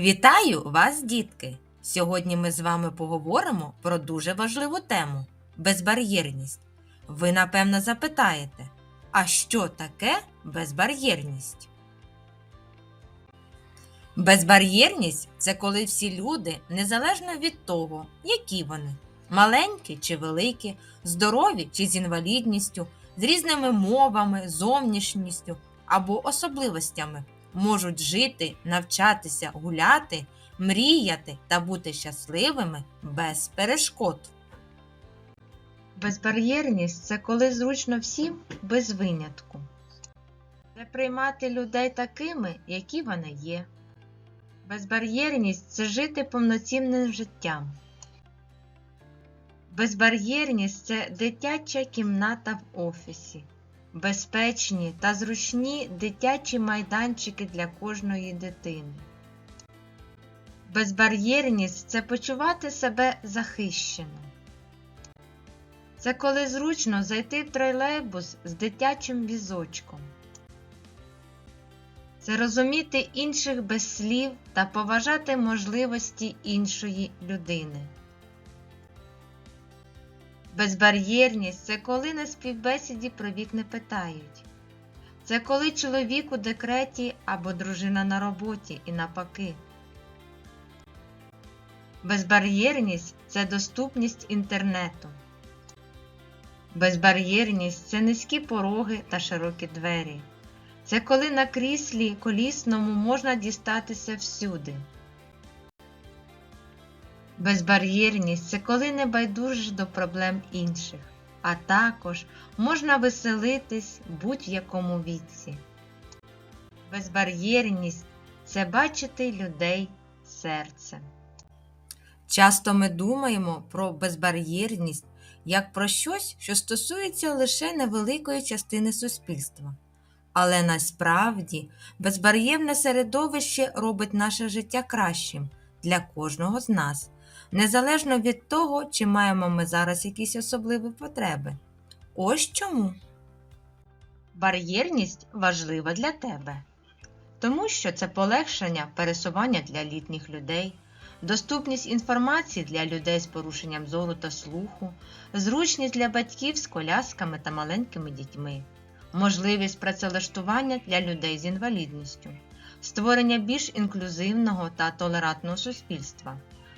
Вітаю вас, дітки! Сьогодні ми з вами поговоримо про дуже важливу тему безбар'єрність. Ви, напевно, запитаєте, а що таке безбар'єрність? Безбар'єрність це коли всі люди, незалежно від того, які вони маленькі чи великі, здорові чи з інвалідністю, з різними мовами, зовнішністю або особливостями, можуть жити, навчатися, гуляти, мріяти та бути щасливими без перешкод. Безбар'єрність це коли зручно всім без винятку. Це приймати людей такими, які вони є. Безбар'єрність це жити повноцінним життям. Безбар'єрність це дитяча кімната в офісі, безпечні та зручні дитячі майданчики для кожної дитини. Безбар'єрність це почувати себе захищено. Це коли зручно зайти в тролейбус з дитячим візочком. Це розуміти інших без слів та поважати можливості іншої людини. Безбар'єрність це коли на співбесіді про вік не питають. Це коли чоловік у декреті або дружина на роботі і навпаки. Безбар'єрність це доступність інтернету. Безбар'єрність це низькі пороги та широкі двері. Це коли на кріслі колісному можна дістатися всюди. Безбар'єрність це коли не байдужиш до проблем інших, а також можна веселитись будь-якому віці. Безбар'єрність це бачити людей серцем. Часто ми думаємо про безбар'єрність як про щось, що стосується лише невеликої частини суспільства. Але насправді безбар'єрне середовище робить наше життя кращим для кожного з нас, незалежно від того, чи маємо ми зараз якісь особливі потреби. Ось чому. Бар'єрність важлива для тебе, тому що це полегшення пересування для літніх людей, доступність інформації для людей з порушенням зору та слуху, зручність для батьків з колясками та маленькими дітьми можливість працевлаштування для людей з інвалідністю, створення більш інклюзивного та толерантного суспільства.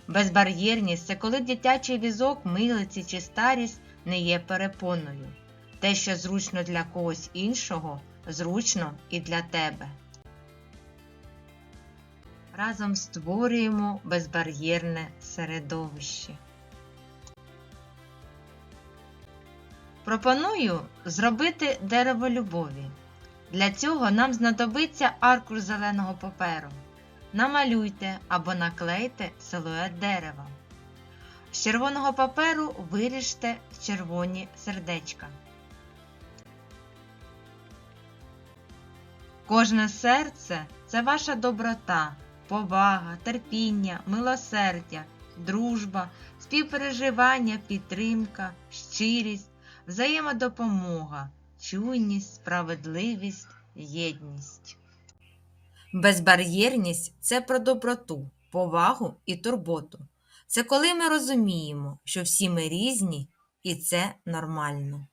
Безбар'єрність це коли дитячий візок, милиці чи старість не є перепоною. Те, що зручно для когось іншого, зручно і для тебе. Разом створюємо безбар'єрне середовище. Пропоную зробити дерево любові. Для цього нам знадобиться аркуш зеленого паперу. Намалюйте або наклейте силует дерева. З червоного паперу виріжте червоні сердечка. Кожне серце це ваша доброта, повага, терпіння, милосердя, дружба, співпереживання, підтримка, щирість взаємодопомога, чуйність, справедливість, єдність. Безбар'єрність це про доброту, повагу і турботу. Це коли ми розуміємо, що всі ми різні і це нормально.